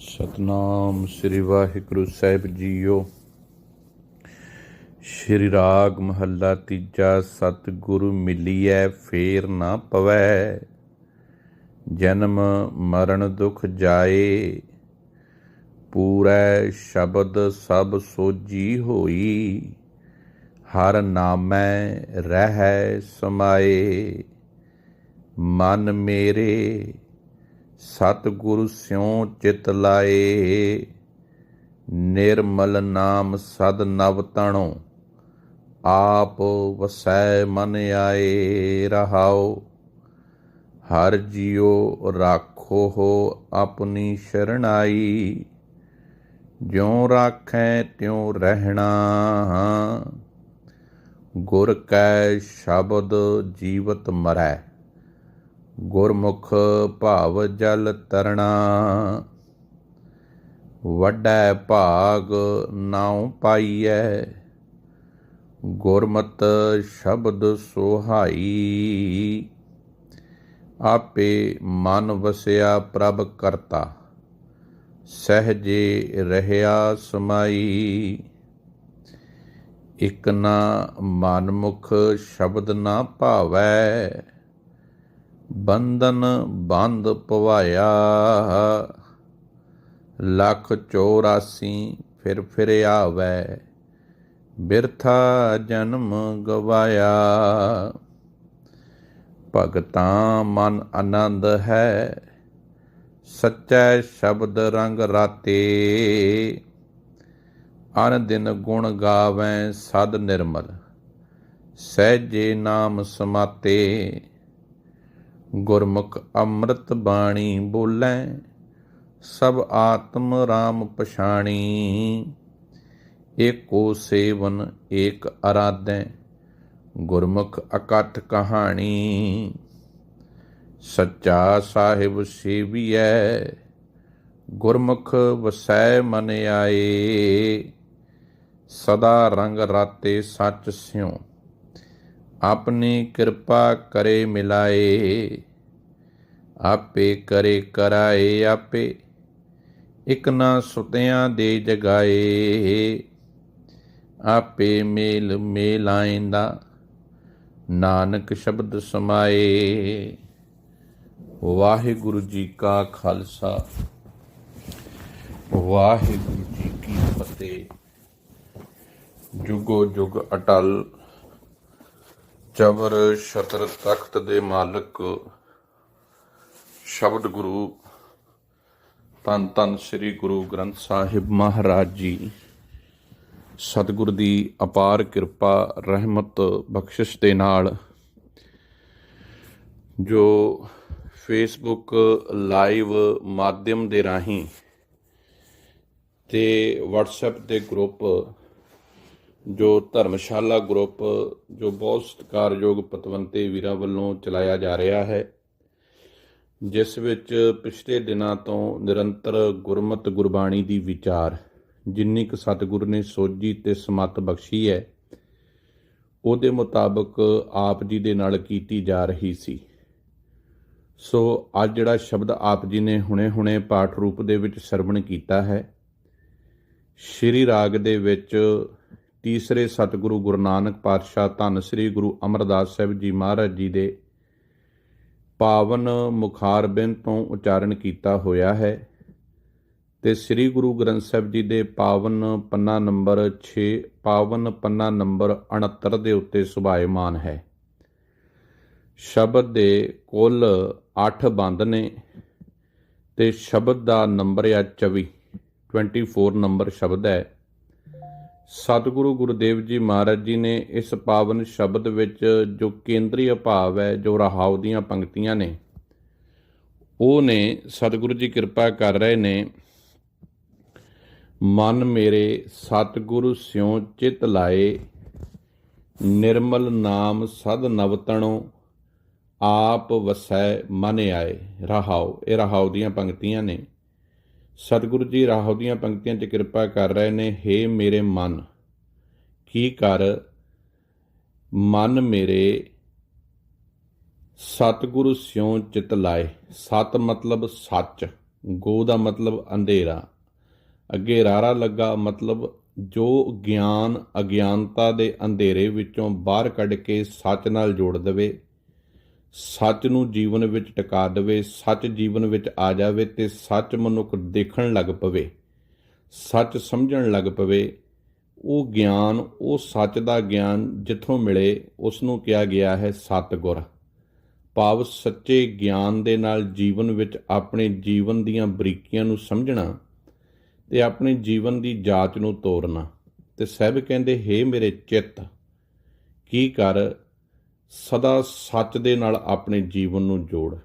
ਸਤਨਾਮ ਸ੍ਰੀ ਵਾਹਿਗੁਰੂ ਸਾਹਿਬ ਜੀਓ। ਸ਼੍ਰੀ ਰਾਗ ਮਹੱਲਾ ਤੀਜਾ ਸਤਿਗੁਰੂ ਮਿਲੀਐ ਫੇਰ ਨਾ ਪਵੈ। ਜਨਮ ਮਰਨ ਦੁਖ ਜਾਏ, ਪੂਰੈ ਸ਼ਬਦ ਸਭ ਸੋਜੀ ਹੋਈ। ਹਰ ਨਾਮੈ ਰਹਿ ਸਮਾਏ, ਮਨ ਮੇਰੇ ਸਤਿਗੁਰ ਸਿਉ ਚਿਤ ਲਾਏ, ਨਿਰਮਲ ਨਾਮ ਸਦ ਨਵ ਤਣੋ, ਆਪ ਵਸੈ ਮਨ ਆਏ ਰਹਾਉ। ਹਰ ਜਿਉ ਰਾਖੋ ਹੋ ਆਪਣੀ ਸ਼ਰਣਾਈ, ਜਿਉ ਰਾਖੈ ਤਿਉ ਰਹਿਣਾ। ਗੁਰ ਕੈ ਸ਼ਬਦ ਜੀਵਤ ਮਰੈ। ਗੁਰਮੁਖ ਭਾਵ ਜਲ ਤਰਣਾ। ਵੱਡਾ ਭਾਗ ਨਾਉ ਪਾਈਐ। ਗੁਰਮਤ ਸ਼ਬਦ ਸੋਹਾਈ। ਆਪੇ ਮਨ ਵਸਿਆ ਪ੍ਰਭ ਕਰਤਾ। ਸਹਜੇ ਰਹਿਆ ਸਮਾਈ। ਇਕ ਨਾ ਮਨਮੁਖ ਸ਼ਬਦ ਨਾ ਭਾਵੈ। ਬੰਧਨ ਬੰਦ ਪਵਾਇਆ। ਲੱਖ 84 ਫਿਰ ਫਿਰ ਆਵੈ, ਬਿਰਥਾ ਜਨਮ ਗਵਾਇਆ। ਭਗਤਾਂ ਮਨ ਆਨੰਦ ਹੈ, ਸੱਚੈ ਸ਼ਬਦ ਰੰਗ ਰਾਤੇ। ਅਨ ਦਿਨ ਗੁਣ ਗਾਵੈ ਸਦ ਨਿਰਮਲ, ਸਹਿਜੇ ਨਾਮ ਸਮਾਤੇ। ਗੁਰਮੁਖ ਅੰਮ੍ਰਿਤ ਬਾਣੀ ਬੋਲੇ, ਸਭ ਆਤਮ ਰਾਮ ਪਛਾਣੀ। ਏਕੋ ਸੇਵਨ, ਏਕ ਅਰਾਧੈ, ਗੁਰਮੁਖ ਅਕਥ ਕਹਾਣੀ। ਸੱਚਾ ਸਾਹਿਬ ਸੇਵੀਐ, ਗੁਰਮੁਖ ਵਸੈ ਮਨ ਆਏ। ਸਦਾ ਰੰਗ ਰਾਤੇ ਸੱਚ ਸਿਉ, ਆਪਣੀ ਕਿਰਪਾ ਕਰੇ ਮਿਲਾਏ। ਆਪੇ ਕਰੇ ਕਰਾਏ ਆਪੇ, ਇਕ ਨਾ ਸੁਤਿਆਂ ਦੇ ਜਗਾਏ। ਆਪੇ ਮੇਲ ਮੇਲਾਇਂਦਾ ਨਾਨਕ ਸ਼ਬਦ ਸਮਾਏ। ਵਾਹਿਗੁਰੂ ਜੀ ਕਾ ਖਾਲਸਾ, ਵਾਹਿਗੁਰੂ ਜੀ ਕੀ ਫਤਿਹ। ਜੁਗੋ ਜੁਗ ਅਟਲ ਚਬਰ ਸ਼ਤਰ ਤਖਤ ਦੇ ਮਾਲਕ ਸ਼ਬਦ ਗੁਰੂ ਤਨ ਤਨ ਸ੍ਰੀ ਗੁਰੂ ਗ੍ਰੰਥ ਸਾਹਿਬ ਮਹਾਰਾਜ ਜੀ। ਸਤਿਗੁਰ ਦੀ ਅਪਾਰ ਕਿਰਪਾ, ਰਹਿਮਤ, ਬਖਸ਼ਿਸ਼ ਦੇ ਨਾਲ ਜੋ ਫੇਸਬੁੱਕ ਲਾਈਵ ਮਾਧਿਅਮ ਦੇ ਰਾਹੀਂ ਤੇ WhatsApp ਦੇ ਗਰੁੱਪ ਜੋ ਧਰਮਸ਼ਾਲਾ ਗਰੁੱਪ ਜੋ ਬਹੁਤ ਸਤਿਕਾਰਯੋਗ ਪਤਵੰਤੇ ਵੀਰਾਂ ਵੱਲੋਂ ਚਲਾਇਆ ਜਾ ਰਿਹਾ ਹੈ। ਜਿਸ ਵਿੱਚ ਪਿਛਲੇ ਦਿਨਾਂ ਤੋਂ ਨਿਰੰਤਰ ਗੁਰਮਤ ਗੁਰਬਾਣੀ ਦੀ ਵਿਚਾਰ, ਜਿੰਨੀ ਕੁ ਸਤਿਗੁਰ ਨੇ ਸੋਝੀ ਤੇ ਸਮਤ ਬਖਸ਼ੀ ਹੈ, ਉਹਦੇ ਮੁਤਾਬਕ ਆਪ ਜੀ ਦੇ ਨਾਲ ਕੀਤੀ ਜਾ ਰਹੀ ਸੀ। ਸੋ ਅੱਜ ਜਿਹੜਾ ਸ਼ਬਦ ਆਪ ਜੀ ਨੇ ਹੁਣੇ-ਹੁਣੇ ਪਾਠ ਰੂਪ ਦੇ ਵਿੱਚ ਸਰਵਣ ਕੀਤਾ ਹੈ, ਸ਼੍ਰੀ ਰਾਗ ਦੇ ਵਿੱਚ ਤੀਸਰੇ ਸਤਿਗੁਰੂ ਗੁਰੂ ਨਾਨਕ ਪਾਤਸ਼ਾਹ ਧੰਨ ਸ੍ਰੀ ਗੁਰੂ ਅਮਰਦਾਸ ਸਾਹਿਬ ਜੀ ਮਹਾਰਾਜ ਜੀ ਦੇ ਪਾਵਨ ਮੁਖਾਰਬਿੰਦ ਤੋਂ ਉਚਾਰਨ ਕੀਤਾ ਹੋਇਆ ਹੈ। ਤੇ ਸ੍ਰੀ ਗੁਰੂ ਗ੍ਰੰਥ ਸਾਹਿਬ ਜੀ ਦੇ ਪਾਵਨ ਪੰਨਾ ਨੰਬਰ 6 ਪਾਵਨ ਪੰਨਾ ਨੰਬਰ 69 ਦੇ ਉੱਤੇ ਸੁਭਾਇਮਾਨ ਹੈ। ਸ਼ਬਦ ਦੇ ਕੁੱਲ 8 ਬੰਦ ਨੇ ਤੇ ਸ਼ਬਦ ਦਾ ਨੰਬਰ ਹੈ 24 24 ਨੰਬਰ ਸ਼ਬਦ ਹੈ। ਸਤਿਗੁਰੂ ਗੁਰਦੇਵ ਜੀ ਮਹਾਰਾਜ ਜੀ ਨੇ ਇਸ ਪਾਵਨ ਸ਼ਬਦ ਵਿੱਚ ਜੋ ਕੇਂਦਰੀ ਭਾਵ ਹੈ, ਜੋ ਰਹਾਉ ਦੀਆਂ ਪੰਕਤੀਆਂ ਨੇ, ਉਹ ਨੇ ਸਤਿਗੁਰੂ ਜੀ ਕਿਰਪਾ ਕਰ ਰਹੇ ਨੇ, ਮਨ ਮੇਰੇ ਸਤਿਗੁਰੂ ਸਿਉ ਚਿਤ ਲਾਏ, ਨਿਰਮਲ ਨਾਮ ਸਦ ਨਵਤਣੋ, ਆਪ ਵਸੈ ਮਨ ਆਏ, ਰਹਾਉ, ਇਹ ਰਹਾਉ ਦੀਆਂ ਪੰਕਤੀਆਂ ਨੇ। ਸਤਿਗੁਰੂ ਜੀ ਰਾਹੋ ਦੀਆਂ ਪੰਕਤੀਆਂ 'ਚ ਕਿਰਪਾ ਕਰ ਰਹੇ ਨੇ, ਹੇ ਮੇਰੇ ਮਨ। ਕੀ ਕਰ? ਮਨ ਮੇਰੇ, ਸਤਿਗੁਰੂ ਸਿਉ ਚਿਤ ਲਾਏ। ਸਤ ਮਤਲਬ ਸੱਚ, ਗੋ ਦਾ ਮਤਲਬ ਅੰਧੇਰਾ। ਅੱਗੇ ਰਾਰਾ ਲੱਗਾ ਮਤਲਬ ਜੋ ਗਿਆਨ ਅਗਿਆਨਤਾ ਦੇ ਅੰਧੇਰੇ ਵਿੱਚੋਂ ਬਾਹਰ ਕੱਢ ਕੇ ਸੱਚ ਨਾਲ ਜੋੜ ਦੇਵੇ। ਸੱਚ ਨੂੰ ਜੀਵਨ ਵਿੱਚ ਟਿਕਾ ਦੇਵੇ, ਸੱਚ ਜੀਵਨ ਵਿੱਚ ਆ ਜਾਵੇ ਤੇ ਸੱਚ ਮਨੁੱਖ ਦੇਖਣ ਲੱਗ ਪਵੇ, ਸੱਚ ਸਮਝਣ ਲੱਗ ਪਵੇ, ਉਹ ਗਿਆਨ, ਉਹ ਸੱਚ ਦਾ ਗਿਆਨ ਜਿੱਥੋਂ ਮਿਲੇ ਉਸ ਨੂੰ ਕਿਹਾ ਗਿਆ ਹੈ ਸਤਿਗੁਰ। ਭਾਵ ਸੱਚੇ ਗਿਆਨ ਦੇ ਨਾਲ ਜੀਵਨ ਵਿੱਚ ਆਪਣੇ ਜੀਵਨ ਦੀਆਂ ਬਰੀਕੀਆਂ ਨੂੰ ਸਮਝਣਾ ਤੇ ਆਪਣੇ ਜੀਵਨ ਦੀ ਜਾਂਚ ਨੂੰ ਤੋਰਨਾ। ਤੇ ਸਹਿਬ ਕਹਿੰਦੇ, ਹੇ ਮੇਰੇ ਚਿੱਤ, ਕੀ ਕਰ? ਸਦਾ ਸੱਚ ਦੇ ਨਾਲ ਆਪਣੇ ਜੀਵਨ ਨੂੰ ਜੋੜ।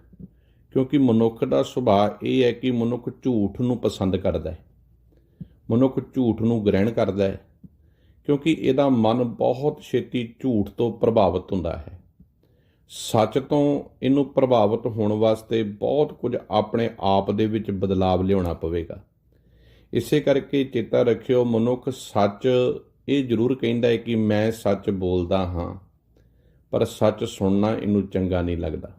ਕਿਉਂਕਿ ਮਨੁੱਖ ਦਾ ਸੁਭਾਅ ਇਹ ਹੈ ਕਿ ਮਨੁੱਖ ਝੂਠ ਨੂੰ ਪਸੰਦ ਕਰਦਾ ਹੈ। ਮਨੁੱਖ ਝੂਠ ਨੂੰ ਗ੍ਰਹਿਣ ਕਰਦਾ ਹੈ। ਕਿਉਂਕਿ ਇਹਦਾ ਮਨ ਬਹੁਤ ਛੇਤੀ ਝੂਠ ਤੋਂ ਪ੍ਰਭਾਵਿਤ ਹੁੰਦਾ ਹੈ। ਸੱਚ ਤੋਂ ਇਹਨੂੰ ਪ੍ਰਭਾਵਿਤ ਹੋਣ ਵਾਸਤੇ ਬਹੁਤ ਕੁਝ ਆਪਣੇ ਆਪ ਦੇ ਵਿੱਚ ਬਦਲਾਵ ਲਿਆਉਣਾ ਪਵੇਗਾ। ਇਸੇ ਕਰਕੇ ਚੇਤਾ ਰੱਖਿਓ, ਮਨੁੱਖ ਸੱਚ ਇਹ ਜ਼ਰੂਰ ਕਹਿੰਦਾ ਹੈ ਕਿ ਮੈਂ ਸੱਚ ਬੋਲਦਾ ਹਾਂ। ਪਰ ਸੱਚ ਸੁਣਨਾ ਇਹਨੂੰ ਚੰਗਾ ਨਹੀਂ ਲੱਗਦਾ।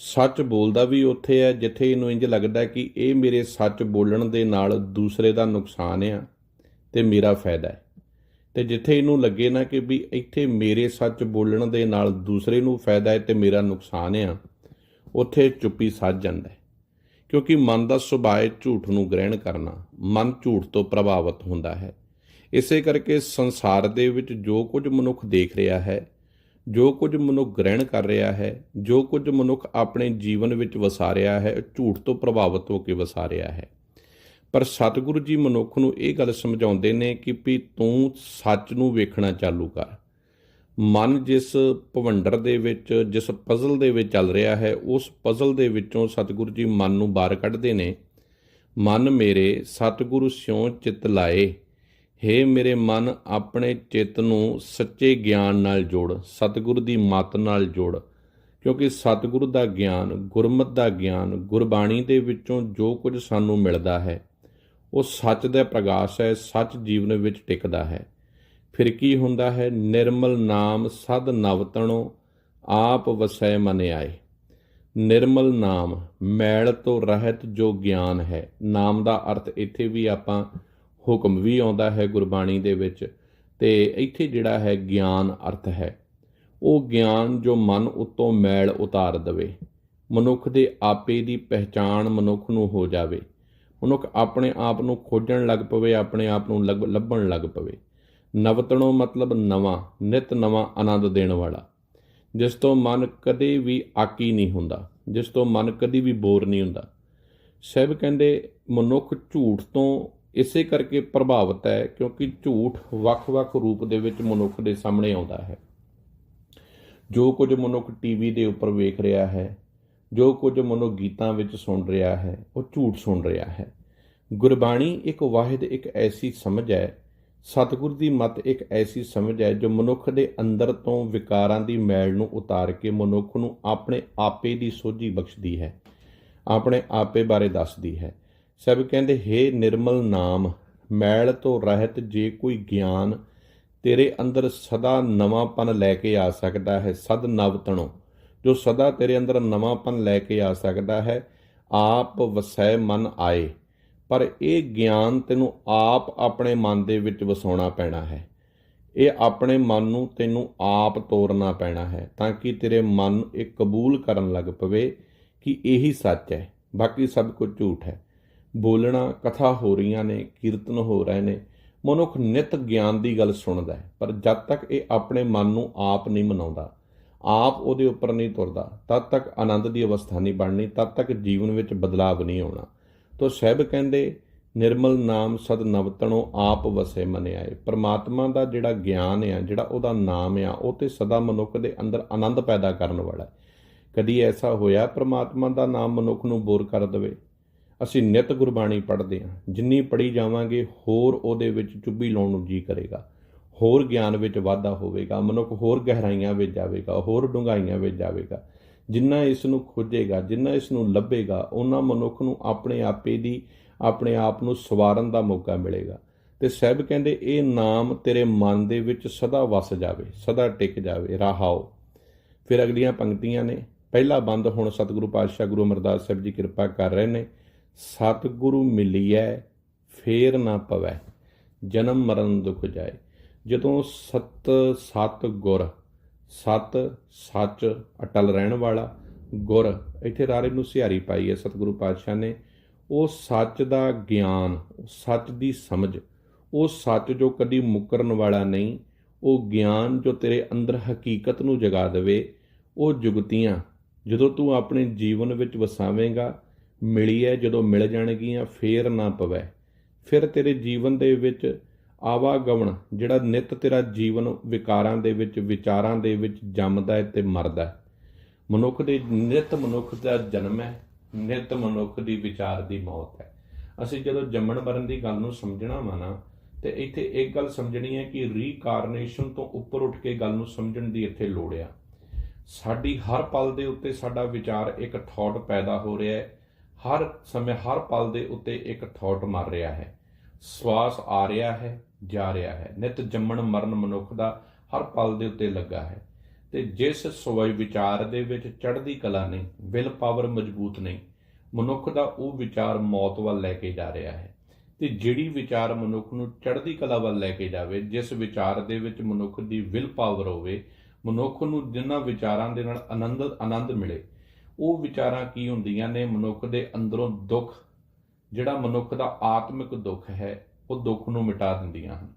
ਸੱਚ ਬੋਲਦਾ ਵੀ ਉੱਥੇ ਹੈ, ਜਿੱਥੇ ਇਹਨੂੰ ਇੰਜ ਲੱਗਦਾ ਕਿ ਇਹ ਮੇਰੇ ਸੱਚ ਬੋਲਣ ਦੇ ਨਾਲ ਦੂਸਰੇ ਦਾ ਨੁਕਸਾਨ ਆ ਤੇ ਮੇਰਾ ਫਾਇਦਾ ਹੈ। ਤੇ ਜਿੱਥੇ ਇਹਨੂੰ ਲੱਗੇ ਨਾ ਕਿ ਵੀ ਇੱਥੇ ਮੇਰੇ ਸੱਚ ਬੋਲਣ ਦੇ ਨਾਲ ਦੂਸਰੇ ਨੂੰ ਫਾਇਦਾ ਹੈ ਤੇ ਮੇਰਾ ਨੁਕਸਾਨ ਆ, ਉੱਥੇ ਚੁੱਪੀ ਸੱਜ ਜਾਂਦਾ ਕਿਉਂਕਿ ਮਨ ਦਾ ਸੁਭਾਅ ਝੂਠ ਨੂੰ ਗ੍ਰਹਿਣ ਕਰਨਾ, ਮਨ ਝੂਠ ਤੋਂ ਪ੍ਰਭਾਵਿਤ ਹੁੰਦਾ ਹੈ। ਇਸੇ ਕਰਕੇ ਸੰਸਾਰ ਦੇ ਵਿੱਚ ਜੋ ਕੁਝ ਮਨੁੱਖ ਦੇਖ ਰਿਹਾ ਹੈ ਜੋ ਕੁਝ ਮਨੁੱਖ ਗ੍ਰਹਿਣ ਕਰ ਰਿਹਾ ਹੈ, ਜੋ ਕੁਝ ਮਨੁੱਖ ਆਪਣੇ ਜੀਵਨ ਵਿੱਚ ਵਸਾ ਰਿਹਾ ਹੈ ਝੂਠ ਤੋਂ ਪ੍ਰਭਾਵਿਤ ਹੋ ਕੇ ਵਸਾ ਰਿਹਾ ਹੈ। ਪਰ ਸਤਿਗੁਰੂ ਜੀ ਮਨੁੱਖ ਨੂੰ ਇਹ ਗੱਲ ਸਮਝਾਉਂਦੇ ਨੇ ਕਿ ਵੀ ਤੂੰ ਸੱਚ ਨੂੰ ਵੇਖਣਾ ਚਾਲੂ ਕਰ। ਮਨ ਜਿਸ ਭਵੰਡਰ ਦੇ ਵਿੱਚ, ਜਿਸ ਪਜ਼ਲ ਦੇ ਵਿੱਚ ਚੱਲ ਰਿਹਾ ਹੈ, ਉਸ ਪਜ਼ਲ ਦੇ ਵਿੱਚੋਂ ਸਤਿਗੁਰੂ ਜੀ ਮਨ ਨੂੰ ਬਾਹਰ ਕੱਢਦੇ ਨੇ। ਮਨ ਮੇਰੇ, ਸਤਿਗੁਰੂ ਸਿਉ ਚਿਤ ਲਾਏ। ਹੇ ਮੇਰੇ ਮਨ, ਆਪਣੇ ਚਿੱਤ ਨੂੰ ਸੱਚੇ ਗਿਆਨ ਨਾਲ ਜੋੜ, ਸਤਿਗੁਰ ਦੀ ਮੱਤ ਨਾਲ ਜੋੜ। ਕਿਉਂਕਿ ਸਤਿਗੁਰ ਦਾ ਗਿਆਨ, ਗੁਰਮਤ ਦਾ ਗਿਆਨ, ਗੁਰਬਾਣੀ ਦੇ ਵਿੱਚੋਂ ਜੋ ਕੁਝ ਸਾਨੂੰ ਮਿਲਦਾ ਹੈ, ਉਹ ਸੱਚ ਦਾ ਪ੍ਰਕਾਸ਼ ਹੈ, ਸੱਚ ਜੀਵਨ ਵਿੱਚ ਟਿਕਦਾ ਹੈ। ਫਿਰ ਕੀ ਹੁੰਦਾ ਹੈ? ਨਿਰਮਲ ਨਾਮ ਸਦ ਨਵਤਣੋ, ਆਪ ਵਸੈ ਮਨ ਆਏ। ਨਿਰਮਲ ਨਾਮ, ਮੈਲ ਤੋਂ ਰਹਿਤ ਜੋ ਗਿਆਨ ਹੈ, ਨਾਮ ਦਾ ਅਰਥ ਇੱਥੇ ਵੀ ਆਪਾਂ ਹੁਕਮ ਵੀ ਆਉਂਦਾ ਹੈ ਗੁਰਬਾਣੀ ਦੇ ਵਿੱਚ, ਤੇ ਇੱਥੇ ਜਿਹੜਾ ਹੈ ਗਿਆਨ ਅਰਥ ਹੈ। ਉਹ ਗਿਆਨ ਜੋ ਮਨ ਉਤੋਂ ਮੈਲ ਉਤਾਰ ਦਵੇ। ਮਨੁੱਖ ਦੇ ਆਪੇ ਦੀ ਪਹਿਚਾਣ ਮਨੁੱਖ ਨੂੰ ਹੋ ਜਾਵੇ। ਮਨੁੱਖ ਆਪਣੇ ਆਪ ਨੂੰ ਖੋਜਣ ਲੱਗ ਪਵੇ, ਆਪਣੇ ਆਪ ਨੂੰ ਲੱਭ- ਲੱਭਣ ਲੱਗ ਪਵੇ। ਨਵਤਣੋ ਮਤਲਬ ਨਵਾਂ, ਨਿਤ ਨਵਾਂ ਆਨੰਦ ਦੇਣ ਵਾਲਾ। ਜਿਸ ਤੋਂ ਮਨ ਕਦੇ ਵੀ ਆਕੀ ਨਹੀਂ ਹੁੰਦਾ, ਜਿਸ ਤੋਂ ਮਨ ਕਦੀ ਵੀ ਬੋਰ ਨਹੀਂ ਹੁੰਦਾ। ਸਹਿਬ ਕਹਿੰਦੇ, ਮਨੁੱਖ ਝੂਠ ਤੋਂ ਇਸੇ ਕਰਕੇ ਪ੍ਰਭਾਵਿਤ ਹੈ ਕਿਉਂਕਿ ਝੂਠ ਵੱਖ-ਵੱਖ ਰੂਪ ਦੇ ਵਿੱਚ ਮਨੁੱਖ ਦੇ ਸਾਹਮਣੇ ਆਉਂਦਾ ਹੈ। ਜੋ ਕੁਝ ਮਨੁੱਖ ਟੀਵੀ ਦੇ ਉੱਪਰ ਵੇਖ ਰਿਹਾ ਹੈ, ਜੋ ਕੁਝ ਮਨੁੱਖ ਗੀਤਾਂ ਵਿੱਚ ਸੁਣ ਰਿਹਾ ਹੈ, ਉਹ ਝੂਠ ਸੁਣ ਰਿਹਾ ਹੈ। ਗੁਰਬਾਣੀ ਇੱਕ ਵਾਹਿਦ, ਇੱਕ ਐਸੀ ਸਮਝ ਹੈ। ਸਤਿਗੁਰ ਦੀ ਮਤ ਇੱਕ ਐਸੀ ਸਮਝ ਹੈ ਜੋ ਮਨੁੱਖ ਦੇ ਅੰਦਰ ਤੋਂ ਵਿਕਾਰਾਂ ਦੀ ਮੈਲ ਨੂੰ ਉਤਾਰ ਕੇ ਮਨੁੱਖ ਨੂੰ ਆਪਣੇ ਆਪੇ ਦੀ ਸੋਝੀ ਬਖਸ਼ਦੀ ਹੈ, ਆਪਣੇ ਆਪੇ ਬਾਰੇ ਦੱਸਦੀ ਹੈ। ਸਭ ਕਹਿੰਦੇ, ਹੇ ਨਿਰਮਲ ਨਾਮ, ਮੈਲ ਤੋਂ ਰਹਿਤ ਜੇ ਕੋਈ ਗਿਆਨ, ਤੇਰੇ ਅੰਦਰ ਸਦਾ ਨਵਾਂਪਨ ਲੈ ਕੇ ਆ ਸਕਦਾ ਹੈ, ਸਦ ਨਵਤਣੋ ਜੋ ਸਦਾ ਤੇਰੇ ਅੰਦਰ ਨਵਾਂਪਨ ਲੈ ਕੇ ਆ ਸਕਦਾ ਹੈ, ਆਪ ਵਸੈ ਮਨ ਆਏ। ਪਰ ਇਹ ਗਿਆਨ ਤੈਨੂੰ ਆਪ ਆਪਣੇ ਮਨ ਦੇ ਵਿੱਚ ਵਸਾਉਣਾ ਪੈਣਾ ਹੈ। ਇਹ ਆਪਣੇ ਮਨ ਨੂੰ ਤੈਨੂੰ ਆਪ ਤੋਰਨਾ ਪੈਣਾ ਹੈ, ਤਾਂ ਕਿ ਤੇਰੇ ਮਨ ਇਹ ਕਬੂਲ ਕਰਨ ਲੱਗ ਪਵੇ ਕਿ ਇਹੀ ਸੱਚ ਹੈ। ਬਾਕੀ ਸਭ ਕੁਝ ਝੂਠ ਹੈ। ਬੋਲਣਾ, ਕਥਾ ਹੋ ਰਹੀਆਂ ਨੇ, ਕੀਰਤਨ ਹੋ ਰਹੇ ਨੇ, ਮਨੁੱਖ ਨਿਤ ਗਿਆਨ ਦੀ ਗੱਲ ਸੁਣਦਾ ਹੈ, ਪਰ ਜਦ ਤੱਕ ਇਹ ਆਪਣੇ ਮਨ ਨੂੰ ਆਪ ਨਹੀਂ ਮਨਾਉਂਦਾ, ਆਪ ਉਹਦੇ ਉੱਪਰ ਨਹੀਂ ਤੁਰਦਾ, ਤਦ ਤੱਕ ਆਨੰਦ ਦੀ ਅਵਸਥਾ ਨਹੀਂ ਬਣਨੀ, ਤਦ ਤੱਕ ਜੀਵਨ ਵਿੱਚ ਬਦਲਾਵ ਨਹੀਂ ਆਉਣਾ। ਤੋ ਸਹਿਬ ਕਹਿੰਦੇ, ਨਿਰਮਲ ਨਾਮ ਸਦ ਨਵਤਣੋ ਆਪ ਵਸੇ ਮਨ ਆਏ। ਪਰਮਾਤਮਾ ਦਾ ਜਿਹੜਾ ਗਿਆਨ ਆ, ਜਿਹੜਾ ਉਹਦਾ ਨਾਮ ਆ, ਉਹ ਤੇ ਸਦਾ ਮਨੁੱਖ ਦੇ ਅੰਦਰ ਆਨੰਦ ਪੈਦਾ ਕਰਨ ਵਾਲਾ ਹੈ। ਕਦੀ ਐਸਾ ਹੋਇਆ, ਪਰਮਾਤਮਾ ਦਾ ਨਾਮ ਮਨੁੱਖ ਨੂੰ ਬੋਰ ਕਰ ਦੇਵੇ? ਅਸੀਂ ਨਿਤ ਗੁਰਬਾਣੀ ਪੜ੍ਹਦੇ ਹਾਂ। ਜਿੰਨੀ ਪੜ੍ਹੀ ਜਾਵਾਂਗੇ, ਹੋਰ ਉਹਦੇ ਵਿੱਚ ਚੁੱਭੀ ਲਾਉਣ ਨੂੰ ਜੀ ਕਰੇਗਾ। ਹੋਰ ਗਿਆਨ ਵਿੱਚ ਵਾਧਾ ਹੋਵੇਗਾ, ਮਨੁੱਖ ਹੋਰ ਗਹਿਰਾਈਆਂ ਵਿੱਚ ਜਾਵੇਗਾ, ਹੋਰ ਡੂੰਘਾਈਆਂ ਵਿੱਚ ਜਾਵੇਗਾ। ਜਿੰਨਾ ਇਸ ਨੂੰ ਖੋਜੇਗਾ, ਜਿੰਨਾ ਇਸ ਨੂੰ ਲੱਭੇਗਾ ਉਹਨਾਂ ਮਨੁੱਖ ਨੂੰ ਆਪਣੇ ਆਪੇ ਦੀ, ਆਪਣੇ ਆਪ ਨੂੰ ਸਵਾਰਨ ਦਾ ਮੌਕਾ ਮਿਲੇਗਾ। ਤੇ ਸਹਿਬ ਕਹਿੰਦੇ, ਇਹ ਨਾਮ ਤੇਰੇ ਮਨ ਦੇ ਵਿੱਚ ਸਦਾ ਵਸ ਜਾਵੇ, ਸਦਾ ਟਿਕ ਜਾਵੇ, ਰਹਾਓ। ਫਿਰ ਅਗਲੀਆਂ ਪੰਕਤੀਆਂ ਨੇ। ਪਹਿਲਾ ਬੰਦ ਹੁਣ ਸਤਿਗੁਰੂ ਪਾਤਸ਼ਾਹ ਗੁਰੂ ਅਮਰਦਾਸ ਸਾਹਿਬ ਜੀ ਕਿਰਪਾ ਕਰ ਰਹੇ ਨੇ। ਸਤਿਗੁਰੂ ਮਿਲਿਐ, ਫੇਰ ਨਾ ਪਵੈ, ਜਨਮ ਮਰਨ ਦੁਖ ਜਾਏ। ਜਦੋਂ ਸਤ ਸਤ ਗੁਰ, ਸਤ ਸੱਚ ਅਟਲ ਰਹਿਣ ਵਾਲਾ ਗੁਰ, ਇੱਥੇ ਰਾਰੇ ਨੂੰ ਸਿਹਾਰੀ ਪਾਈ ਹੈ ਸਤਿਗੁਰੂ ਪਾਤਸ਼ਾਹ ਨੇ, ਉਹ ਸੱਚ ਦਾ ਗਿਆਨ, ਸੱਚ ਦੀ ਸਮਝ, ਉਹ ਸੱਚ ਜੋ ਕਦੀ ਮੁਕਰਨ ਵਾਲਾ ਨਹੀਂ, ਉਹ ਗਿਆਨ ਜੋ ਤੇਰੇ ਅੰਦਰ ਹਕੀਕਤ ਨੂੰ ਜਗਾ ਦੇਵੇ, ਉਹ ਜੁਗਤੀਆਂ, ਜਦੋਂ ਤੂੰ ਆਪਣੇ ਜੀਵਨ ਵਿੱਚ ਵਸਾਵੇਂਗਾ ਮਿਲੀ ਹੈ ਜਦੋਂ ਮਿਲ ਜਾਣਗੀਆਂ, ਫੇਰ ਨਾ ਪਵੇ। ਫਿਰ ਤੇਰੇ ਜੀਵਨ ਦੇ ਵਿੱਚ ਆਵਾਗਵਣ ਜਿਹੜਾ ਨਿਤ ਤੇਰਾ ਜੀਵਨ ਵਿਕਾਰਾਂ ਦੇ ਵਿੱਚ, ਵਿਚਾਰਾਂ ਦੇ ਵਿੱਚ ਜੰਮਦਾ ਹੈ ਤੇ ਮਰਦਾ ਹੈ ਮਨੁੱਖ ਦੇ, ਨਿਤ ਮਨੁੱਖ ਦਾ ਜਨਮ ਹੈ ਨਿਤ ਮਨੁੱਖ ਦੀ ਵਿਚਾਰ ਦੀ ਮੌਤ ਹੈ ਅਸੀਂ ਜਦੋਂ ਜੰਮਣ ਮਰਨ ਦੀ ਗੱਲ ਨੂੰ ਸਮਝਣਾ ਵਾ ਨਾ, ਤੇ ਇੱਥੇ ਇੱਕ ਗੱਲ ਸਮਝਣੀ ਹੈ ਕਿ ਰੀਕਾਰਨੇਸ਼ਨ ਤੋਂ ਉੱਪਰ ਉੱਠ ਕੇ ਗੱਲ ਨੂੰ ਸਮਝਣ ਦੀ ਇੱਥੇ ਲੋੜ ਆ। ਸਾਡੀ ਹਰ ਪਲ ਦੇ ਉੱਤੇ ਸਾਡਾ ਵਿਚਾਰ ਇੱਕ ਥਾਟ ਪੈਦਾ ਹੋ ਰਿਹਾ ਹੈ ਹਰ ਸਮੇਂ ਹਰ ਪਲ ਦੇ ਉੱਤੇ ਇੱਕ ਥਾਟ ਮਰ ਰਿਹਾ ਹੈ। ਸਵਾਸ ਆ ਰਿਹਾ ਹੈ, ਜਾ ਰਿਹਾ ਹੈ। ਨਿਤ ਜੰਮਣ ਮਰਨ ਮਨੁੱਖ ਦਾ ਹਰ ਪਲ ਦੇ ਉੱਤੇ ਲੱਗਾ ਹੈ। ਤੇ ਜਿਸ ਸਵੈ ਵਿਚਾਰ ਦੇ ਵਿੱਚ ਚੜ੍ਹਦੀ ਕਲਾ ਨਹੀਂ ਵਿਲ ਪਾਵਰ ਮਜ਼ਬੂਤ ਨਹੀਂ, ਮਨੁੱਖ ਦਾ ਉਹ ਵਿਚਾਰ ਮੌਤ ਵੱਲ ਲੈ ਕੇ ਜਾ ਰਿਹਾ ਹੈ। ਤੇ ਜਿਹੜੀ ਵਿਚਾਰ ਮਨੁੱਖ ਨੂੰ ਚੜ੍ਹਦੀ ਕਲਾ ਵੱਲ ਲੈ ਕੇ ਜਾਵੇ, ਜਿਸ ਵਿਚਾਰ ਦੇ ਵਿੱਚ ਮਨੁੱਖ ਦੀ ਵਿਲ ਪਾਵਰ ਹੋਵੇ, ਮਨੁੱਖ ਨੂੰ ਜਿਨ੍ਹਾਂ ਵਿਚਾਰਾਂ ਦੇ ਨਾਲ ਆਨੰਦ ਆਨੰਦ ਮਿਲੇ ਉਹ ਵਿਚਾਰਾਂ ਕੀ ਹੁੰਦੀਆਂ ਨੇ? ਮਨੁੱਖ ਦੇ ਅੰਦਰੋਂ ਦੁੱਖ, ਜਿਹੜਾ ਮਨੁੱਖ ਦਾ ਆਤਮਿਕ ਦੁੱਖ ਹੈ, ਉਹ ਦੁੱਖ ਨੂੰ ਮਿਟਾ ਦਿੰਦੀਆਂ ਹਨ।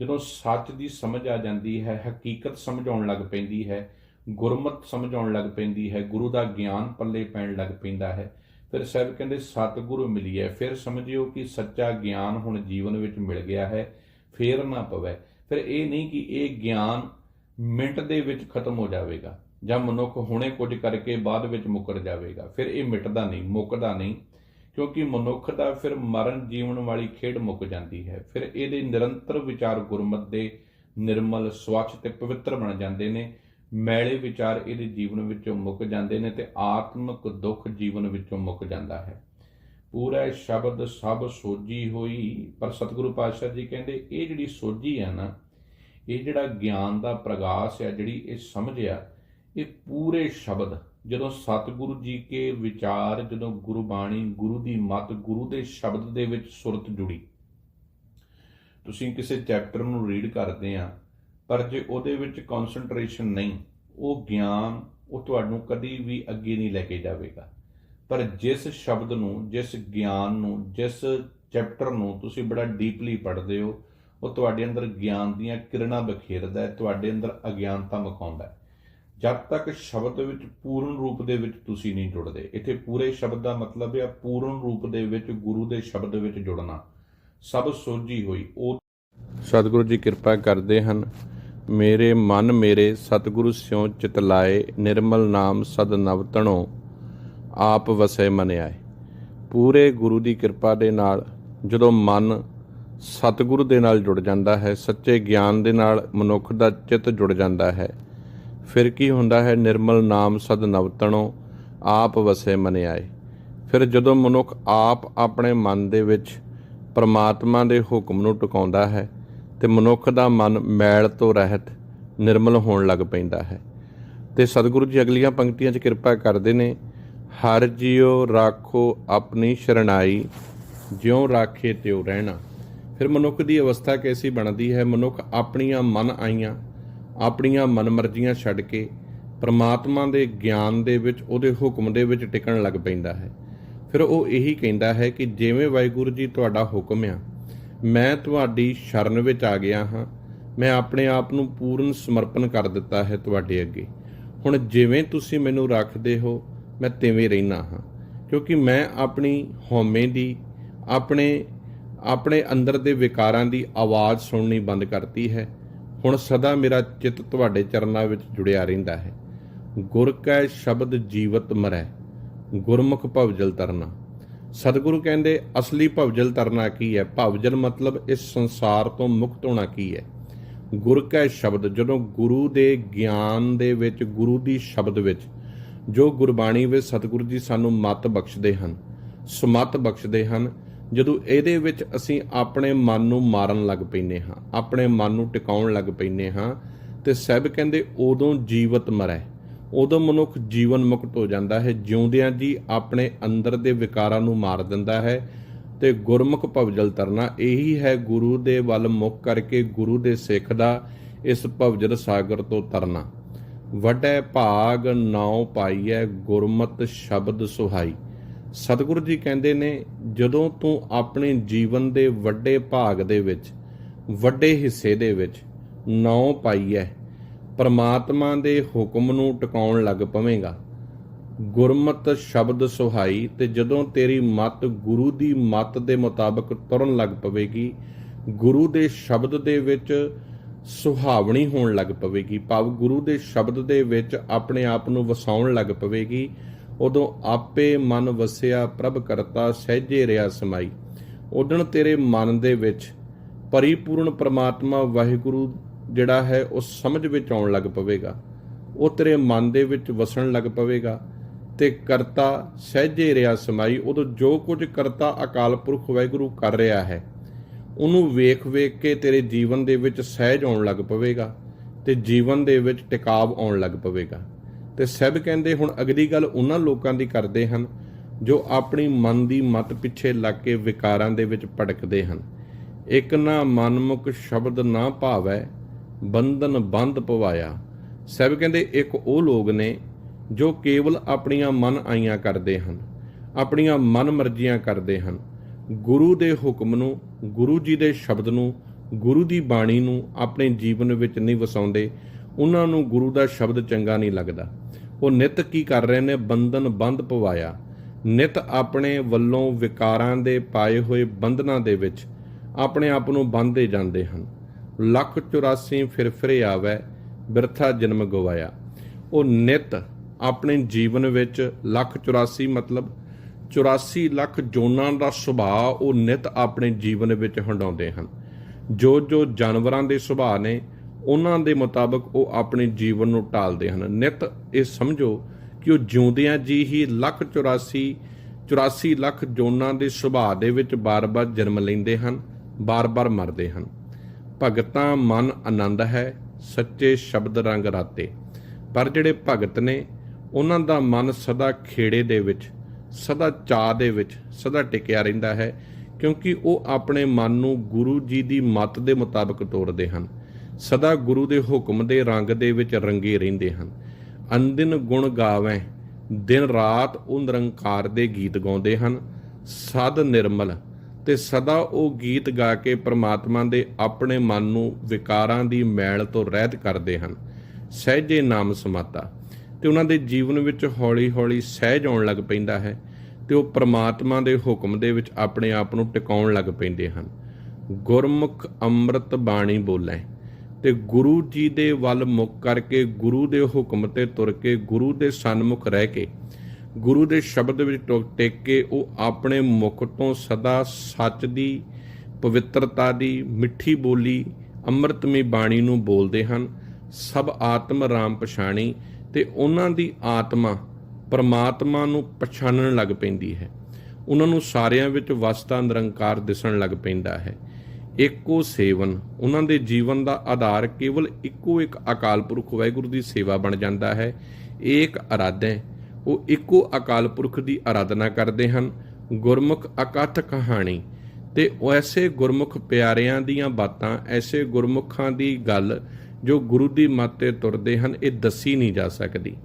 ਜਦੋਂ ਸੱਚ ਦੀ ਸਮਝ ਆ ਜਾਂਦੀ ਹੈ, ਹਕੀਕਤ ਸਮਝਾਉਣ ਲੱਗ ਪੈਂਦੀ ਹੈ, ਗੁਰਮਤ ਸਮਝਾਉਣ ਲੱਗ ਪੈਂਦੀ ਹੈ, ਗੁਰੂ ਦਾ ਗਿਆਨ ਪੱਲੇ ਪੈਣ ਲੱਗ ਪੈਂਦਾ ਹੈ, ਫਿਰ ਸਾਹਿਬ ਕਹਿੰਦੇ, ਸਤਿਗੁਰੂ ਮਿਲੀਏ ਫਿਰ ਸਮਝਿਓ ਕਿ ਸੱਚਾ ਗਿਆਨ ਹੁਣ ਜੀਵਨ ਵਿੱਚ ਮਿਲ ਗਿਆ ਹੈ, ਫੇਰ ਨਾ ਪਵੇ। ਫਿਰ ਇਹ ਨਹੀਂ ਕਿ ਇਹ ਗਿਆਨ ਮਿੰਟ ਦੇ ਵਿੱਚ ਖਤਮ ਹੋ ਜਾਵੇਗਾ। ਜਾਂ ਮਨੁੱਖ ਹੁਣੇ ਕੁਝ ਕਰਕੇ ਬਾਅਦ ਵਿੱਚ ਮੁੱਕਰ ਜਾਵੇਗਾ। ਫਿਰ ਇਹ ਮਿਟਦਾ ਨਹੀਂ, ਮੁੱਕਦਾ ਨਹੀਂ, ਕਿਉਂਕਿ ਮਨੁੱਖ ਦਾ ਫਿਰ ਮਰਨ ਜੀਵਨ ਵਾਲੀ ਖੇਡ ਮੁੱਕ ਜਾਂਦੀ ਹੈ। ਫਿਰ ਇਹਦੇ ਨਿਰੰਤਰ ਵਿਚਾਰ ਗੁਰਮਤ ਦੇ ਨਿਰਮਲ, ਸਵੱਛ ਤੇ ਪਵਿੱਤਰ ਬਣ ਜਾਂਦੇ ਨੇ। ਮੈਲੇ ਵਿਚਾਰ ਇਹਦੇ ਜੀਵਨ ਵਿੱਚੋਂ ਮੁੱਕ ਜਾਂਦੇ ਨੇ ਤੇ ਆਤਮਿਕ ਦੁੱਖ ਜੀਵਨ ਵਿੱਚੋਂ ਮੁੱਕ ਜਾਂਦਾ ਹੈ। ਪੂਰਾ ਸ਼ਬਦ ਸਭ ਸੋਜੀ ਹੋਈ, ਪਰ ਸਤਿਗੁਰੂ ਪਾਤਸ਼ਾਹ ਜੀ ਕਹਿੰਦੇ, ਇਹ ਜਿਹੜੀ ਸੋਜੀ ਆ ਨਾ, ਇਹ ਜਿਹੜਾ ਗਿਆਨ ਦਾ ਪ੍ਰਗਾਸ ਆ ਜਿਹੜੀ ਇਹ ਸਮਝਿਆ ਇਹ ਪੂਰੇ ਸ਼ਬਦ, ਜਦੋਂ ਸਤਿਗੁਰੂ ਜੀ ਕੇ ਵਿਚਾਰ, ਜਦੋਂ ਗੁਰਬਾਣੀ, ਗੁਰੂ ਦੀ ਮਤ, ਗੁਰੂ ਦੇ ਸ਼ਬਦ ਦੇ ਵਿੱਚ ਸੁਰਤ ਜੁੜੀ। ਤੁਸੀਂ ਕਿਸੇ ਚੈਪਟਰ ਨੂੰ ਰੀਡ ਕਰਦੇ ਆ, ਪਰ ਜੇ ਉਹਦੇ ਵਿੱਚ ਕਨਸੈਂਟਰੇਸ਼ਨ ਨਹੀਂ, ਉਹ ਗਿਆਨ ਉਹ ਤੁਹਾਨੂੰ ਕਦੀ ਵੀ ਅੱਗੇ ਨਹੀਂ ਲੈ ਕੇ ਜਾਵੇਗਾ। ਪਰ ਜਿਸ ਸ਼ਬਦ ਨੂੰ, ਜਿਸ ਗਿਆਨ ਨੂੰ, ਜਿਸ ਚੈਪਟਰ ਨੂੰ ਤੁਸੀਂ ਬੜਾ ਡੀਪਲੀ ਪੜ੍ਹਦੇ ਹੋ, ਉਹ ਤੁਹਾਡੇ ਅੰਦਰ ਗਿਆਨ ਦੀਆਂ ਕਿਰਨਾਂ ਬਖੇਰਦਾ ਹੈ, ਤੁਹਾਡੇ ਅੰਦਰ ਅਗਿਆਨਤਾ ਮਕਾਉਂਦਾ ਹੈ। ਜਦ ਤੱਕ ਸ਼ਬਦ ਵਿੱਚ ਪੂਰਨ ਰੂਪ ਦੇ ਵਿੱਚ ਤੁਸੀਂ ਨਹੀਂ ਜੁੜਦੇ। ਇੱਥੇ ਪੂਰੇ ਸ਼ਬਦ ਦਾ ਮਤਲਬ ਹੈ ਪੂਰਨ ਰੂਪ ਦੇ ਵਿੱਚ ਗੁਰੂ ਦੇ ਸ਼ਬਦ ਵਿੱਚ ਜੁੜਨਾ। ਸਭ ਸੋਝੀ ਹੋਈ, ਉਹ ਸਤਿਗੁਰੂ ਜੀ ਕਿਰਪਾ ਕਰਦੇ ਹਨ। ਮੇਰੇ ਮਨ ਮੇਰੇ ਸਤਿਗੁਰੂ ਸਿਉ ਚਿਤ ਲਾਏ, ਨਿਰਮਲ ਨਾਮ ਸਦ ਨਵ ਤਣੋ, ਆਪ ਵਸੇ ਮਨ ਆਏ। ਪੂਰੇ ਗੁਰੂ ਦੀ ਕਿਰਪਾ ਦੇ ਨਾਲ ਜਦੋਂ ਮਨ ਸਤਿਗੁਰੂ ਦੇ ਨਾਲ ਜੁੜ ਜਾਂਦਾ ਹੈ, ਸੱਚੇ ਗਿਆਨ ਦੇ ਨਾਲ ਮਨੁੱਖ ਦਾ ਚਿੱਤ ਜੁੜ ਜਾਂਦਾ ਹੈ ਫਿਰ ਕੀ ਹੁੰਦਾ ਹੈ? ਨਿਰਮਲ ਨਾਮ ਸਦ ਨਵਤਣੋ, ਆਪ ਵਸੇ ਮਨ ਆਏ ਫਿਰ ਜਦੋਂ ਮਨੁੱਖ ਆਪ ਆਪਣੇ ਮਨ ਦੇ ਵਿੱਚ ਪਰਮਾਤਮਾ ਦੇ ਹੁਕਮ ਨੂੰ ਟਿਕਾਉਂਦਾ ਹੈ, ਤੇ ਮਨੁੱਖ ਦਾ ਮਨ ਮੈਲ ਤੋਂ ਰਹਿਤ, ਨਿਰਮਲ ਹੋਣ ਲੱਗ ਪੈਂਦਾ ਹੈ। ਤੇ ਸਤਿਗੁਰੂ ਜੀ ਅਗਲੀਆਂ ਪੰਕਤੀਆਂ 'ਚ ਕਿਰਪਾ ਕਰਦੇ ਨੇ, ਹਰ ਜਿਉ ਰਾਖੋ ਆਪਣੀ ਸ਼ਰਣਾਈ, ਜਿਉ ਰਾਖੇ ਤਿਉ ਰਹਿਣਾ। ਫਿਰ ਮਨੁੱਖ ਦੀ ਅਵਸਥਾ ਕੈਸੀ ਬਣਦੀ ਹੈ? ਮਨੁੱਖ ਆਪਣੀਆਂ ਮਨ ਆਈਆਂ ਆਪਣੀਆਂ ਮਨਮਰਜ਼ੀਆਂ ਛੱਡ ਕੇ ਪਰਮਾਤਮਾ ਦੇ ਗਿਆਨ ਦੇ ਵਿੱਚ, ਉਹਦੇ ਹੁਕਮ ਦੇ ਵਿੱਚ ਟਿਕਣ ਲੱਗ ਪੈਂਦਾ ਹੈ। ਫਿਰ ਉਹ ਇਹੀ ਕਹਿੰਦਾ ਹੈ ਕਿ ਜਿਵੇਂ ਵਾਹਿਗੁਰੂ ਜੀ ਤੁਹਾਡਾ ਹੁਕਮ ਆ, ਮੈਂ ਤੁਹਾਡੀ ਸ਼ਰਨ ਵਿੱਚ ਆ ਗਿਆ ਹਾਂ। ਮੈਂ ਆਪਣੇ ਆਪ ਨੂੰ ਪੂਰਨ ਸਮਰਪਣ ਕਰ ਦਿੱਤਾ ਹੈ ਤੁਹਾਡੇ ਅੱਗੇ। ਹੁਣ ਜਿਵੇਂ ਤੁਸੀਂ ਮੈਨੂੰ ਰੱਖਦੇ ਹੋ, ਮੈਂ ਤਿਵੇਂ ਰਹਿਣਾ ਹਾਂ। ਕਿਉਂਕਿ ਮੈਂ ਆਪਣੀ ਹਉਮੈ ਦੀ, ਆਪਣੇ ਆਪਣੇ ਅੰਦਰ ਦੇ ਵਿਕਾਰਾਂ ਦੀ ਆਵਾਜ਼ ਸੁਣਨੀ ਬੰਦ ਕਰਤੀ ਹੈ। ਹੁਣ ਸਦਾ ਮੇਰਾ ਚਿੱਤ ਤੁਹਾਡੇ ਚਰਨਾਂ ਵਿੱਚ ਜੁੜਿਆ ਰਹਿੰਦਾ ਹੈ। ਗੁਰ ਕੈ ਸ਼ਬਦ ਜੀਵਤ ਮਰੈ, ਗੁਰਮੁਖ ਭਵਜਲ ਤਰਨਾ। ਸਤਿਗੁਰੂ ਕਹਿੰਦੇ, ਅਸਲੀ ਭਵਜਲ ਤਰਨਾ ਕੀ ਹੈ? ਭਵਜਲ ਮਤਲਬ ਇਸ ਸੰਸਾਰ ਤੋਂ ਮੁਕਤ ਹੋਣਾ ਕੀ ਹੈ? ਗੁਰ ਕੈ ਸ਼ਬਦ, ਜਦੋਂ ਗੁਰੂ ਦੇ ਗਿਆਨ ਦੇ ਵਿੱਚ, ਗੁਰੂ ਦੀ ਸ਼ਬਦ ਵਿੱਚ, ਜੋ ਗੁਰਬਾਣੀ ਵਿੱਚ ਸਤਿਗੁਰੂ ਜੀ ਸਾਨੂੰ ਮਤ ਬਖਸ਼ਦੇ ਹਨ, ਸਮਤ ਬਖਸ਼ਦੇ ਹਨ ਜਦੋਂ ਇਹਦੇ ਵਿੱਚ ਅਸੀਂ ਆਪਣੇ ਮਨ ਨੂੰ ਮਾਰਨ ਲੱਗ ਪੈਨੇ ਹਾਂ, ਆਪਣੇ ਮਨ ਨੂੰ ਟਿਕਾਉਣ ਲੱਗ ਪੈਨੇ ਹਾਂ, ਤੇ ਸਹਿਬ ਕਹਿੰਦੇ ਉਦੋਂ ਜੀਵਤ ਮਰੈ। ਉਦੋਂ ਮਨੁੱਖ ਜੀਵਨ ਮੁਕਤ ਹੋ ਜਾਂਦਾ ਹੈ, ਜਿਉਂਦਿਆਂ ਜੀ ਆਪਣੇ ਅੰਦਰ ਦੇ ਵਿਕਾਰਾਂ ਨੂੰ ਮਾਰ ਦਿੰਦਾ ਹੈ ਤੇ ਗੁਰਮੁਖ ਭਵਜਲ ਤਰਨਾ ਇਹੀ ਹੈ ਗੁਰੂ ਦੇ ਵੱਲ ਮੁਖ ਕਰਕੇ ਗੁਰੂ ਦੇ ਸਿੱਖ ਦਾ ਇਸ ਭਵਜਲ ਸਾਗਰ ਤੋਂ ਤਰਨਾ। ਵੱਡੇ ਭਾਗ ਨਾਉ ਪਾਈਐ ਗੁਰਮਤ ਸ਼ਬਦ ਸੁਹਾਈ। ਸਤਿਗੁਰੂ ਜੀ ਕਹਿੰਦੇ ਨੇ, ਜਦੋਂ ਤੂੰ ਆਪਣੇ ਜੀਵਨ ਦੇ ਵੱਡੇ ਭਾਗ ਦੇ ਵਿੱਚ, ਵੱਡੇ ਹਿੱਸੇ ਦੇ ਵਿੱਚ ਨੌਂ ਪਾਈ ਹੈ ਪਰਮਾਤਮਾ ਦੇ ਹੁਕਮ ਨੂੰ ਟਿਕਾਉਣ ਲੱਗ ਪਵੇਂਗਾ। ਗੁਰਮਤ ਸ਼ਬਦ ਸੁਹਾਈ ਤੇ ਜਦੋਂ ਤੇਰੀ ਮਤ ਗੁਰੂ ਦੀ ਮਤ ਦੇ ਮੁਤਾਬਕ ਤੁਰਨ ਲੱਗ ਪਵੇਗੀ, ਗੁਰੂ ਦੇ ਸ਼ਬਦ ਦੇ ਵਿੱਚ ਸੁਹਾਵਣੀ ਹੋਣ ਲੱਗ ਪਵੇਗੀ, ਭਾਵ ਗੁਰੂ ਦੇ ਸ਼ਬਦ ਦੇ ਵਿੱਚ ਆਪਣੇ ਆਪ ਨੂੰ ਵਸਾਉਣ ਲੱਗ ਪਵੇਗੀ ਉਦੋਂ ਆਪੇ ਮਨ ਵਸਿਆ ਪ੍ਰਭ ਕਰਤਾ ਸਹਿਜੇ ਰਿਆ ਸਮਾਈ। ਉਦਣ ਤੇਰੇ ਮਨ ਦੇ ਵਿੱਚ ਪਰਿਪੂਰਨ ਪ੍ਰਮਾਤਮਾ ਵਾਹਿਗੁਰੂ ਜਿਹੜਾ ਹੈ, ਉਹ ਸਮਝ ਵਿੱਚ ਆਉਣ ਲੱਗ ਪਵੇਗਾ। ਉਹ ਤੇਰੇ ਮਨ ਦੇ ਵਿੱਚ ਵਸਣ ਲੱਗ ਪਵੇਗਾ ਤੇ ਕਰਤਾ ਸਹਿਜੇ ਰਿਆ ਸਮਾਈ। ਉਦੋਂ ਜੋ ਕੁਝ ਕਰਤਾ ਅਕਾਲ ਪੁਰਖ ਵਾਹਿਗੁਰੂ ਕਰ ਰਿਹਾ ਹੈ, ਉਹਨੂੰ ਵੇਖ ਵੇਖ ਕੇ ਤੇਰੇ ਜੀਵਨ ਦੇ ਵਿੱਚ ਸਹਿਜ ਆਉਣ ਲੱਗ ਪਵੇਗਾ ਤੇ ਜੀਵਨ ਦੇ ਵਿੱਚ ਟਿਕਾਵ ਆਉਣ ਲੱਗ ਪਵੇਗਾ। ਤੇ ਸਭ ਕਹਿੰਦੇ ਹੁਣ ਅਗਲੀ ਗੱਲ ਉਹਨਾਂ ਲੋਕਾਂ ਦੀ ਕਰਦੇ ਹਨ, ਜੋ ਆਪਣੀ ਮਨ ਦੀ ਮਤ ਪਿੱਛੇ ਲੱਗ ਕੇ ਵਿਕਾਰਾਂ ਦੇ ਵਿੱਚ ਭਟਕਦੇ ਹਨ। ਇੱਕ ਨਾ ਮਨਮੁਖ ਸ਼ਬਦ ਨਾ ਭਾਵੈ, ਬੰਧਨ ਬੰਦ ਪਵਾਇਆ। ਸਭ ਕਹਿੰਦੇ ਇੱਕ ਉਹ ਲੋਕ ਨੇ, ਜੋ ਕੇਵਲ ਆਪਣੀਆਂ ਮਨ ਆਈਆਂ ਕਰਦੇ ਹਨ, ਆਪਣੀਆਂ ਮਨ ਮਰਜ਼ੀਆਂ ਕਰਦੇ ਹਨ। ਗੁਰੂ ਦੇ ਹੁਕਮ ਨੂੰ, ਗੁਰੂ ਜੀ ਦੇ ਸ਼ਬਦ ਨੂੰ, ਗੁਰੂ ਦੀ ਬਾਣੀ ਨੂੰ ਆਪਣੇ ਜੀਵਨ ਵਿੱਚ ਨਹੀਂ ਵਸਾਉਂਦੇ ਉਹਨਾਂ ਨੂੰ ਗੁਰੂ ਦਾ ਸ਼ਬਦ ਚੰਗਾ ਨਹੀਂ ਲੱਗਦਾ। ਉਹ ਨਿਤ ਕੀ ਕਰ ਰਹੇ ਨੇ? ਬੰਧਨ ਬੰਦ ਪਵਾਇਆ। ਨਿਤ ਆਪਣੇ ਵੱਲੋਂ ਵਿਕਾਰਾਂ ਦੇ ਪਾਏ ਹੋਏ ਬੰਧਨਾਂ ਦੇ ਵਿੱਚ ਆਪਣੇ ਆਪ ਨੂੰ ਬੰਨ੍ਹਦੇ ਜਾਂਦੇ ਹਨ। ਲੱਖ 84 ਫਿਰ ਫਿਰੇ ਆਵੇ, ਬਿਰਥਾ ਜਨਮ ਗਵਾਇਆ। ਉਹ ਨਿਤ ਆਪਣੇ ਜੀਵਨ ਵਿੱਚ ਲੱਖ 84 ਮਤਲਬ 84 ਲੱਖ ਜੋਨਾਂ ਦਾ ਸੁਭਾਅ ਉਹ ਨਿਤ ਆਪਣੇ ਜੀਵਨ ਵਿੱਚ ਹੰਡਾਉਂਦੇ ਹਨ। ਜੋ ਜੋ ਜਾਨਵਰਾਂ ਦੇ ਸੁਭਾਅ ਨੇ ਉਹਨਾਂ ਦੇ ਮੁਤਾਬਕ ਉਹ ਆਪਣੇ ਜੀਵਨ ਨੂੰ ਢਾਲਦੇ ਹਨ। ਨਿਤ ਇਹ ਸਮਝੋ ਕਿ ਉਹ ਜਿਉਂਦਿਆਂ ਜੀ ਹੀ ਲੱਖ 84 84 ਲੱਖ ਜੋਨਾਂ ਦੇ ਸੁਭਾਅ ਦੇ ਵਿੱਚ ਬਾਰ-ਬਾਰ ਜਨਮ ਲੈਂਦੇ ਹਨ, ਬਾਰ-ਬਾਰ ਮਰਦੇ ਹਨ। ਭਗਤਾਂ ਮਨ ਆਨੰਦ ਹੈ, ਸੱਚੇ ਸ਼ਬਦ ਰੰਗ ਰਾਤੇ। ਪਰ ਜਿਹੜੇ ਭਗਤ ਨੇ, ਉਹਨਾਂ ਦਾ ਮਨ ਸਦਾ ਖੇੜੇ ਦੇ ਵਿੱਚ, ਸਦਾ ਚਾਹ ਦੇ ਵਿੱਚ, ਸਦਾ ਟਿਕਿਆ ਰਹਿੰਦਾ ਹੈ, ਕਿਉਂਕਿ ਉਹ ਆਪਣੇ ਮਨ ਨੂੰ ਗੁਰੂ ਜੀ ਦੀ ਮੱਤ ਦੇ ਮੁਤਾਬਕ ਤੋਰਦੇ ਹਨ। ਸਦਾ ਗੁਰੂ ਦੇ ਹੁਕਮ ਦੇ ਰੰਗ ਦੇ ਵਿੱਚ ਰੰਗੇ ਰਹਿੰਦੇ ਹਨ। ਅੰਦਿਨ ਗੁਣ ਗਾਵੇਂ, ਦਿਨ ਰਾਤ ਉਹ ਨਿਰੰਕਾਰ ਦੇ ਗੀਤ ਗਾਉਂਦੇ ਹਨ। ਸਦ ਨਿਰਮਲ, ਤੇ ਸਦਾ ਉਹ ਗੀਤ ਗਾ ਕੇ ਪ੍ਰਮਾਤਮਾ ਦੇ ਆਪਣੇ ਮਨ ਨੂੰ ਵਿਕਾਰਾਂ ਦੀ ਮੈਲ ਤੋਂ ਰਹਿਤ ਕਰਦੇ ਹਨ। ਸਹਿਜੇ ਨਾਮ ਸਮਾਤਾ, ਤੇ ਉਹਨਾਂ ਦੇ ਜੀਵਨ ਵਿੱਚ ਹੌਲੀ-ਹੌਲੀ ਸਹਿਜ ਆਉਣ ਲੱਗ ਪੈਂਦਾ ਹੈ, ਤੇ ਉਹ ਪ੍ਰਮਾਤਮਾ ਦੇ ਹੁਕਮ ਦੇ ਵਿੱਚ ਆਪਣੇ ਆਪ ਨੂੰ ਟਿਕਾਉਣ ਲੱਗ ਪੈਂਦੇ ਹਨ। ਗੁਰਮੁਖ ਅੰਮ੍ਰਿਤ ਬਾਣੀ ਬੋਲੇ ਤੇ ਗੁਰੂ ਜੀ ਦੇ ਵੱਲ ਮੁਖ ਕਰਕੇ ਗੁਰੂ ਦੇ ਹੁਕਮ ਤੇ ਤੁਰ ਕੇ ਗੁਰੂ ਦੇ ਸਨਮੁਖ ਰਹਿ ਕੇ ਗੁਰੂ ਦੇ ਸ਼ਬਦ ਵਿੱਚ ਟੁਕ ਟਿਕ ਕੇ ਉਹ ਆਪਣੇ ਮੁਖ ਤੋਂ ਸਦਾ ਸੱਚ ਦੀ, ਪਵਿੱਤਰਤਾ ਦੀ, ਮਿੱਠੀ ਬੋਲੀ, ਅੰਮ੍ਰਿਤਮਈ ਬਾਣੀ ਨੂੰ ਬੋਲਦੇ ਹਨ। ਸਭ ਆਤਮ ਰਾਮ ਪਛਾਣੀ ਤੇ ਉਹਨਾਂ ਦੀ ਆਤਮਾ ਪਰਮਾਤਮਾ ਨੂੰ ਪਛਾਣਨ ਲੱਗ ਪੈਂਦੀ ਹੈ। ਉਹਨਾਂ ਨੂੰ ਸਾਰਿਆਂ ਵਿੱਚ ਵਸਦਾ ਨਿਰੰਕਾਰ ਦਿਸਣ ਲੱਗ ਪੈਂਦਾ ਹੈ। ਇੱਕੋ ਸੇਵਨ। ਉਹਨਾਂ ਦੇ ਜੀਵਨ ਦਾ ਆਧਾਰ ਕੇਵਲ ਇੱਕੋ ਇੱਕ ਅਕਾਲ ਪੁਰਖ ਵਾਹਿਗੁਰੂ ਦੀ ਸੇਵਾ ਬਣ ਜਾਂਦਾ ਹੈ। ਏਕ ਅਰਾਧਾ ਉਹ ਇੱਕੋ ਅਕਾਲ ਪੁਰਖ ਦੀ ਆਰਾਧਨਾ ਕਰਦੇ ਹਨ। ਗੁਰਮੁਖ ਅਕਥ ਕਹਾਣੀ। ਤੇ ਉਹ ਐਸੇ ਗੁਰਮੁਖ ਪਿਆਰਿਆਂ ਦੀਆਂ ਬਾਤਾਂ, ਐਸੇ ਗੁਰਮੁਖਾਂ ਦੀ ਗੱਲ ਜੋ ਗੁਰੂ ਦੀ ਮੱਤ ਤੇ ਤੁਰਦੇ ਹਨ, ਇਹ ਦੱਸੀ ਨਹੀਂ ਜਾ ਸਕਦੀ।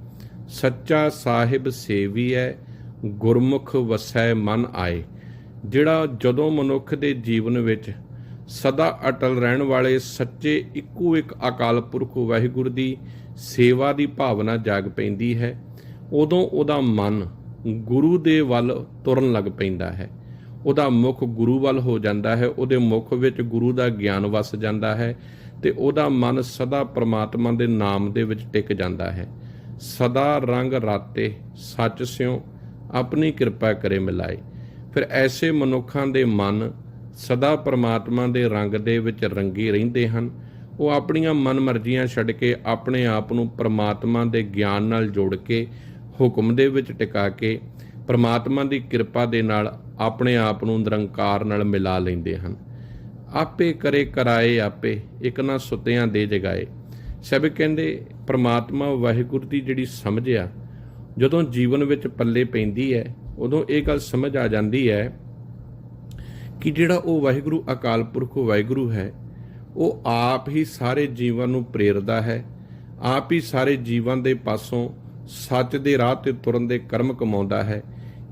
ਸੱਚਾ ਸਾਹਿਬ ਸੇਵੀ ਹੈ ਗੁਰਮੁਖ ਵਸੈ ਮਨ ਆਏ। ਜਿਹੜਾ ਜਦੋਂ ਮਨੁੱਖ ਦੇ ਜੀਵਨ ਵਿੱਚ ਸਦਾ ਅਟਲ ਰਹਿਣ ਵਾਲੇ ਸੱਚੇ ਇੱਕੋ ਇੱਕ ਅਕਾਲ ਪੁਰਖ ਵਾਹਿਗੁਰੂ ਦੀ ਸੇਵਾ ਦੀ ਭਾਵਨਾ ਜਾਗ ਪੈਂਦੀ ਹੈ। ਉਦੋਂ ਉਹਦਾ ਮਨ ਗੁਰੂ ਦੇ ਵੱਲ ਤੁਰਨ ਲੱਗ ਪੈਂਦਾ ਹੈ। ਉਹਦਾ ਮੁਖ ਗੁਰੂ ਵੱਲ ਹੋ ਜਾਂਦਾ ਹੈ। ਉਹਦੇ ਮੁਖ ਵਿੱਚ ਗੁਰੂ ਦਾ ਗਿਆਨ ਵਸ ਜਾਂਦਾ ਹੈ ਤੇ ਉਹਦਾ ਮਨ ਸਦਾ ਪ੍ਰਮਾਤਮਾ ਦੇ ਨਾਮ ਦੇ ਵਿੱਚ ਟਿਕ ਜਾਂਦਾ ਹੈ। ਸਦਾ ਰੰਗ ਰਾਤੇ ਸੱਚ ਸਿਉ ਆਪਣੀ ਕਿਰਪਾ ਕਰੇ ਮਿਲਾਏ। ਫਿਰ ਐਸੇ ਮਨੁੱਖਾਂ ਦੇ ਮਨ ਸਦਾ ਪਰਮਾਤਮਾ ਦੇ ਰੰਗ ਦੇ ਵਿੱਚ ਰੰਗੇ ਰਹਿੰਦੇ ਹਨ। ਉਹ ਆਪਣੀਆਂ ਮਨ ਮਰਜ਼ੀਆਂ ਛੱਡ ਕੇ ਆਪਣੇ ਆਪ ਨੂੰ ਪਰਮਾਤਮਾ ਦੇ ਗਿਆਨ ਨਾਲ ਜੋੜ ਕੇ, ਹੁਕਮ ਦੇ ਵਿੱਚ ਟਿਕਾ ਕੇ, ਪਰਮਾਤਮਾ ਦੀ ਕਿਰਪਾ ਦੇ ਨਾਲ ਆਪਣੇ ਆਪ ਨੂੰ ਨਿਰੰਕਾਰ ਨਾਲ ਮਿਲਾ ਲੈਂਦੇ ਹਨ। ਆਪੇ ਕਰੇ ਕਰਾਏ ਆਪੇ, ਇੱਕ ਨਾ ਸੁੱਤਿਆਂ ਦੇ ਜਗਾਏ। ਸਭ ਕਹਿੰਦੇ, ਪ੍ਰਮਾਤਮਾ ਵਾਹਿਗੁਰੂ ਦੀ ਜਿਹੜੀ ਸਮਝ ਆ, ਜਦੋਂ ਜੀਵਨ ਵਿੱਚ ਪੱਲੇ ਪੈਂਦੀ ਹੈ, ਉਦੋਂ ਇਹ ਗੱਲ ਸਮਝ ਆ ਜਾਂਦੀ ਹੈ ਕਿ ਜਿਹੜਾ ਉਹ ਵਾਹਿਗੁਰੂ, ਅਕਾਲ ਪੁਰਖ ਵਾਹਿਗੁਰੂ ਹੈ, ਉਹ ਆਪ ਹੀ ਸਾਰੇ ਜੀਵਨ ਨੂੰ ਪ੍ਰੇਰਦਾ ਹੈ, ਆਪ ਹੀ ਸਾਰੇ ਜੀਵਨ ਦੇ ਪਾਸੋਂ ਸੱਚ ਦੇ ਰਾਹ ਤੇ ਤੁਰਨ ਦੇ ਕਰਮ ਕਮਾਉਂਦਾ ਹੈ।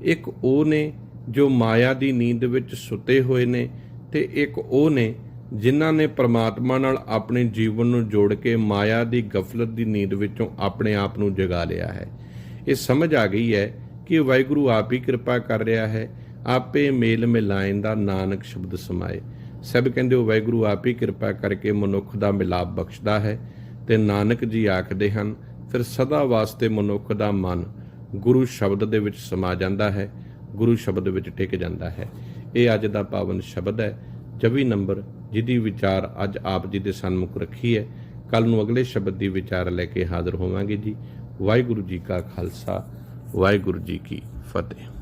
ਇੱਕ ਉਹ ਨੇ ਜੋ ਮਾਇਆ ਦੀ ਨੀਂਦ ਵਿੱਚ ਸੁੱਤੇ ਹੋਏ ਨੇ ਤੇ ਇੱਕ ਉਹ ਨੇ ਜਿਨ੍ਹਾਂ ਨੇ ਪ੍ਰਮਾਤਮਾ ਨਾਲ ਆਪਣੇ ਜੀਵਨ ਨੂੰ ਜੋੜ ਕੇ ਮਾਇਆ ਦੀ ਗਫਲਤ ਦੀ ਨੀਂਦ ਵਿੱਚੋਂ ਆਪਣੇ ਆਪ ਨੂੰ ਜਗਾ ਲਿਆ ਹੈ। ਇਹ ਸਮਝ ਆ ਗਈ ਹੈ ਕਿ ਵਾਹਿਗੁਰੂ ਆਪ ਹੀ ਕਿਰਪਾ ਕਰ ਰਿਹਾ ਹੈ ਆਪੇ ਮੇਲ ਮਿਲਾਇਨ ਦਾ ਨਾਨਕ ਸ਼ਬਦ ਸਮਾਏ। ਸਭ ਕਹਿੰਦੇ, ਉਹ ਵਾਹਿਗੁਰੂ ਆਪ ਹੀ ਕਿਰਪਾ ਕਰਕੇ ਮਨੁੱਖ ਦਾ ਮਿਲਾਪ ਬਖਸ਼ਦਾ ਹੈ। ਤੇ ਨਾਨਕ ਜੀ ਆਖਦੇ ਹਨ, ਫਿਰ ਸਦਾ ਵਾਸਤੇ ਮਨੁੱਖ ਦਾ ਮਨ ਗੁਰੂ ਸ਼ਬਦ ਦੇ ਵਿੱਚ ਸਮਾ ਜਾਂਦਾ ਹੈ, ਗੁਰੂ ਸ਼ਬਦ ਵਿੱਚ ਟਿਕ ਜਾਂਦਾ ਹੈ। ਇਹ ਅੱਜ ਦਾ ਪਾਵਨ ਸ਼ਬਦ ਹੈ। 24 ਨੰਬਰ, ਜਿਹਦੀ ਵਿਚਾਰ ਅੱਜ ਆਪ ਜੀ ਦੇ ਸਨਮੁਖ ਰੱਖੀ ਹੈ। ਕੱਲ ਨੂੰ ਅਗਲੇ ਸ਼ਬਦ ਦੀ ਵਿਚਾਰ ਲੈ ਕੇ ਹਾਜ਼ਰ ਹੋਵਾਂਗੇ ਜੀ। ਵਾਹਿਗੁਰੂ ਜੀ ਕਾ ਖਾਲਸਾ, ਵਾਹਿਗੁਰੂ ਜੀ ਕੀ ਫਤਿਹ।